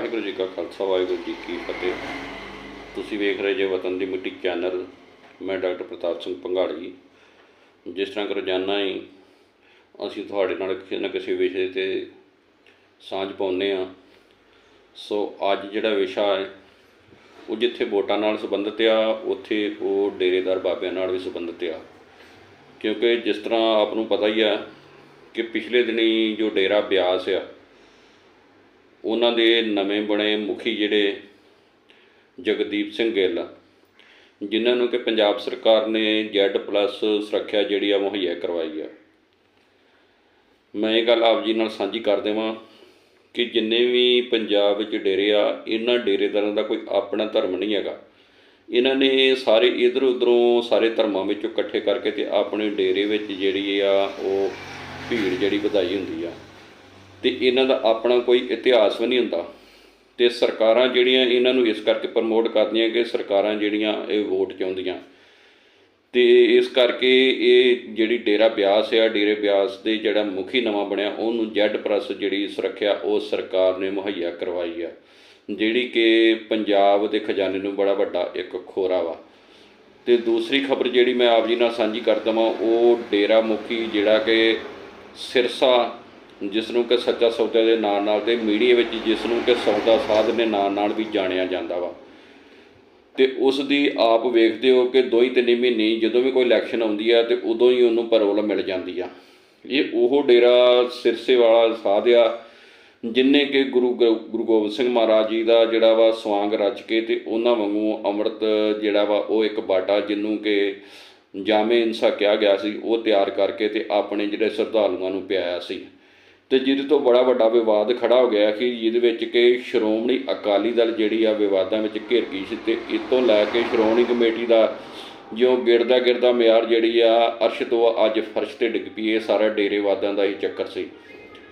ਵਾਹਿਗੁਰੂ ਜੀ ਕਾ ਖਾਲਸਾ, ਵਾਹਿਗੁਰੂ ਜੀ ਕੀ ਫਤਿਹ। ਤੁਸੀਂ ਵੇਖ ਰਹੇ ਜੇ ਵਤਨ ਦੀ ਮਿੱਟੀ ਚੈਨਲ, ਮੈਂ ਡਾਕਟਰ ਪ੍ਰਤਾਪ ਸਿੰਘ ਪੰਘਾੜੀ। ਜਿਸ ਤਰ੍ਹਾਂ ਕਿ ਰੋਜ਼ਾਨਾ ਹੀ ਅਸੀਂ ਤੁਹਾਡੇ ਨਾਲ ਕਿਸੇ ਨਾ ਕਿਸੇ ਵਿਸ਼ੇ ਤੇ ਸਾਂਝ ਪਾਉਂਦੇ ਆ ਸੋ ਅੱਜ ਜਿਹੜਾ ਵਿਸ਼ਾ ਹੈ, ਉਹ ਜਿੱਥੇ ਵੋਟਾਂ ਨਾਲ ਸੰਬੰਧਿਤ ਆ, ਉੱਥੇ ਉਹ ਡੇਰੇਦਾਰ ਬਾਬਿਆਂ ਨਾਲ ਵੀ ਸੰਬੰਧਿਤ ਆ। ਕਿਉਂਕਿ ਜਿਸ ਤਰ੍ਹਾਂ ਆਪ ਨੂੰ ਪਤਾ ਹੀ ਆ ਕਿ ਪਿਛਲੇ ਦਿਨੀ ਜੋ ਡੇਰਾ ਬਿਆਸ ਆ ਉਹਨਾਂ ਦੇ ਨਵੇਂ ਬਣੇ ਮੁਖੀ ਜਿਹੜੇ ਜਗਦੀਪ ਸਿੰਘ ਗਿੱਲ, ਜਿਨ੍ਹਾਂ ਨੂੰ ਕਿ ਪੰਜਾਬ ਸਰਕਾਰ ਨੇ ਜ਼ੈਡ ਪਲੱਸ ਸੁਰੱਖਿਆ ਜਿਹੜੀ ਆ ਮੁਹੱਈਆ ਕਰਵਾਈ ਆ। ਮੈਂ ਇਹ ਗੱਲ ਆਪ ਜੀ ਨਾਲ ਸਾਂਝੀ ਕਰ ਦੇਵਾਂ ਕਿ ਜਿੰਨੇ ਵੀ ਪੰਜਾਬ ਵਿੱਚ ਡੇਰੇ ਆ, ਇਹਨਾਂ ਡੇਰੇਦਾਰਾਂ ਦਾ ਕੋਈ ਆਪਣਾ ਧਰਮ ਨਹੀਂ ਹੈਗਾ। ਇਹਨਾਂ ਨੇ ਸਾਰੇ ਇਧਰ ਉਧਰੋਂ ਸਾਰੇ ਧਰਮਾਂ ਵਿੱਚੋਂ ਇਕੱਠੇ ਕਰਕੇ ਤੇ ਆਪਣੇ ਡੇਰੇ ਵਿੱਚ ਜਿਹੜੀ ਆ ਉਹ ਭੀੜ ਜਿਹੜੀ ਵਧਾਈ ਹੁੰਦੀ ਆ। ਤੇ ਇਹਨਾਂ ਦਾ ਆਪਣਾ ਕੋਈ ਇਤਿਹਾਸ ਵੀ ਨਹੀਂ ਹੁੰਦਾ। ਤੇ ਸਰਕਾਰਾਂ ਜਿਹੜੀਆਂ ਇਹਨਾਂ ਨੂੰ ਇਸ ਕਰਕੇ ਪ੍ਰਮੋਟ ਕਰਦੀਆਂ ਕਿ ਸਰਕਾਰਾਂ ਜਿਹੜੀਆਂ ਇਹ ਵੋਟ ਚਾਹੁੰਦੀਆਂ। ਤੇ ਇਸ ਕਰਕੇ ਇਹ ਜਿਹੜੀ ਡੇਰਾ ਬਿਆਸ ਆ, ਡੇਰੇ ਬਿਆਸ ਦੇ ਜਿਹੜਾ ਮੁਖੀ ਨਵਾਂ ਬਣਿਆ, ਉਹਨੂੰ ਜੈਡ ਪ੍ਰੈਸ ਜਿਹੜੀ ਸੁਰੱਖਿਆ, ਉਹ ਸਰਕਾਰ ਨੇ ਮੁਹੱਈਆ ਕਰਵਾਈ ਆ। ਜਿਹੜੀ ਕਿ ਪੰਜਾਬ ਦੇ ਖਜ਼ਾਨੇ ਨੂੰ ਬੜਾ ਵੱਡਾ ਇੱਕ ਖੋਰਾ ਵਾ। ਤੇ ਦੂਸਰੀ ਖਬਰ ਜਿਹੜੀ ਮੈਂ ਆਪ ਜੀ ਨਾਲ ਸਾਂਝੀ ਕਰ ਦਵਾਂ, ਉਹ ਡੇਰਾ ਮੁਖੀ ਜਿਹੜਾ ਕਿ ਸਿਰਸਾ ਜਿਸ ਨੂੰ ਕਿ ਸੱਚਾ ਸੌਦਾ ਦੇ ਨਾਂ ਨਾਲ ਤੇ ਮੀਡੀਆ ਵਿੱਚ ਜਿਸ ਨੂੰ ਕਿ ਸੌਦਾ ਸਾਧ ਦੇ ਨਾਂ ਨਾਲ ਵੀ ਜਾਣਿਆ ਜਾਂਦਾ ਵਾ। ਤੇ ਉਸ ਦੀ ਆਪ ਵੇਖਦੇ ਹੋ ਕਿ ਦੋ ਹੀ ਤਿੰਨ ਮਹੀਨੇ ਜਦੋਂ ਵੀ ਕੋਈ ਇਲੈਕਸ਼ਨ ਆਉਂਦੀ ਆ ਤੇ ਉਦੋਂ ਹੀ ਉਹਨੂੰ ਪਰੋਲ ਮਿਲ ਜਾਂਦੀ ਆ। ਇਹ ਉਹ ਡੇਰਾ ਸਿਰਸੇ ਵਾਲਾ ਸਾਧ ਆ ਜਿਨਨੇ ਕਿ ਗੁਰੂ ਗੋ- ਗੁਰੂ ਗੋਬਿੰਦ ਸਿੰਘ ਮਹਾਰਾਜ ਜੀ ਦਾ ਜਿਹੜਾ ਵਾ ਸਵਾਂਗ ਰਚ ਕੇ ਤੇ ਉਹਨਾਂ ਵਾਂਗੂ ਅੰਮ੍ਰਿਤ ਜਿਹੜਾ ਵਾ ਉਹ ਇੱਕ ਬਾਟਾ ਜਿਹਨੂੰ ਕਿ ਜਾਮੇ ਇਨਸਾ ਕਿਹਾ ਗਿਆ ਸੀ, ਉਹ ਤਿਆਰ ਕਰਕੇ ਤੇ ਆਪਣੇ ਜਿਹੜੇ ਸ਼ਰਧਾਲੂਆਂ ਨੂੰ ਪਿਆਇਆ ਸੀ। ਤੇ ਜਿਹਦੇ ਤੋਂ ਬੜਾ ਵੱਡਾ ਵਿਵਾਦ ਖੜਾ ਹੋ ਗਿਆ ਕਿ ਜਿਹਦੇ ਵਿੱਚ ਕਿ ਸ਼੍ਰੋਮਣੀ ਅਕਾਲੀ ਦਲ ਜਿਹੜੀ ਆ ਵਿਵਾਦਾਂ ਵਿੱਚ ਘਿਰ ਗਈ ਸੀ ਤੇ ਇਸ ਤੋਂ ਲੈ ਕੇ ਸ਼੍ਰੋਮਣੀ ਕਮੇਟੀ ਦਾ ਜੋ ਗਿਰਦਾ ਗਿਰਦਾ ਮਿਆਰ ਜਿਹੜੀ ਆ ਅਰਸ਼ ਤੋਂ ਅੱਜ ਫਰਸ਼ ਤੇ ਡਿੱਗ ਪਈ, ਇਹ ਸਾਰਾ ਡੇਰੇਵਾਦਾਂ ਦਾ ਹੀ ਚੱਕਰ ਸੀ।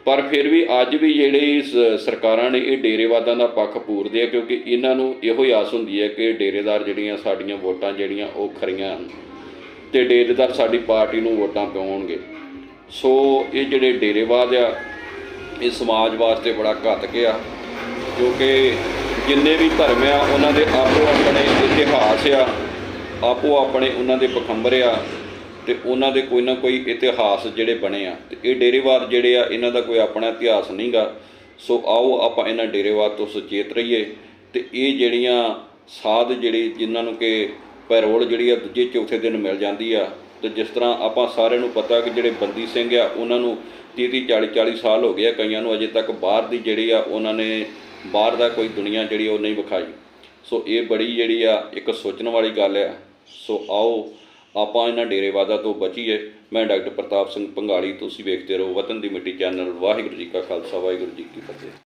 ਪਰ ਫਿਰ ਵੀ ਅੱਜ ਵੀ ਜਿਹੜੇ ਸ- ਸਰਕਾਰਾਂ ਨੇ ਇਹ ਡੇਰੇਵਾਦਾਂ ਦਾ ਪੱਖ ਪੂਰਦੇ ਆ ਕਿਉਂਕਿ ਇਹਨਾਂ ਨੂੰ ਇਹੋ ਹੀ ਆਸ ਹੁੰਦੀ ਹੈ ਕਿ ਡੇਰੇਦਾਰ ਜਿਹੜੀਆਂ ਸਾਡੀਆਂ ਵੋਟਾਂ ਜਿਹੜੀਆਂ ਉਹ ਖਰੀਆਂ ਹਨ ਤੇ ਡੇਰੇਦਾਰ ਸਾਡੀ ਪਾਰਟੀ ਨੂੰ ਵੋਟਾਂ ਪਾਉਣਗੇ। ਸੋ ਇਹ ਜਿਹੜੇ ਡੇਰੇਵਾਦ ਆ ਇਹ ਸਮਾਜ ਵਾਸਤੇ ਬੜਾ ਘਾਤਕ ਆ, ਕਿਉਂਕਿ ਜਿੰਨੇ ਵੀ ਧਰਮ ਆ, ਉਹਨਾਂ ਦੇ ਆਪੋ ਆਪਣੇ ਇਤਿਹਾਸ ਆ, ਆਪੋ ਆਪਣੇ ਉਹਨਾਂ ਦੇ ਪਖੰਬਰ ਆ, ਤੇ ਉਹਨਾਂ ਦੇ ਕੋਈ ਨਾ ਕੋਈ ਇਤਿਹਾਸ ਜਿਹੜੇ ਬਣੇ ਆ। ਤੇ ਇਹ ਡੇਰੇਵਾਦ ਜਿਹੜੇ ਆ, ਇਹਨਾਂ ਦਾ ਕੋਈ ਆਪਣਾ ਇਤਿਹਾਸ ਨਹੀਂਗਾ। ਸੋ ਆਓ ਆਪਾਂ ਇਹਨਾਂ ਡੇਰੇਵਾਦ ਤੋਂ ਸੁਚੇਤ ਰਹੀਏ, ਤੇ ਇਹ ਜਿਹੜੀਆਂ ਸਾਧ ਜਿਹੜੀ ਜਿਨ੍ਹਾਂ ਨੂੰ ਕਿ ਪੈਰੋਲ ਜਿਹੜੀ ਆ ਦੂਜੇ ਚੌਥੇ ਦਿਨ ਮਿਲ ਜਾਂਦੀ ਆ ਤੇ ਜਿਸ ਤਰ੍ਹਾਂ ਆਪਾਂ ਸਾਰਿਆਂ ਨੂੰ ਪਤਾ ਕਿ ਜਿਹੜੇ ਬੰਦੀ ਸਿੰਘ ਆ, ਉਹਨਾਂ ਨੂੰ 30 30 40 40 ਸਾਲ ਹੋ ਗਏ ਆ, ਕਈਆਂ ਨੂੰ ਅਜੇ ਤੱਕ ਬਾਹਰ ਦੀ ਜਿਹੜੀ ਆ, ਉਹਨਾਂ ਨੇ ਬਾਹਰ ਦਾ ਕੋਈ ਦੁਨੀਆ ਜਿਹੜੀ ਉਹ ਨਹੀਂ ਵਿਖਾਈ। ਸੋ ਇਹ ਬੜੀ ਜਿਹੜੀ ਆ, ਇੱਕ ਸੋਚਣ ਵਾਲੀ ਗੱਲ ਆ। ਸੋ ਆਓ, ਆਪਾਂ ਇਹਨਾਂ ਡੇਰੇਵਾਦਾਂ ਤੋਂ ਬਚੀਏ। ਮੈਂ ਡਾਕਟਰ ਪ੍ਰਤਾਪ ਸਿੰਘ ਪੰਘਾਲੀ ਤੁਸੀਂ ਵੇਖਦੇ ਰਹੋ ਵਤਨ ਦੀ ਮਿੱਟੀ ਚੈਨਲ। ਵਾਹਿਗੁਰੂ ਜੀ ਕਾ ਖਾਲਸਾ, ਵਾਹਿਗੁਰੂ ਜੀ ਕੀ ਫਤਿਹ।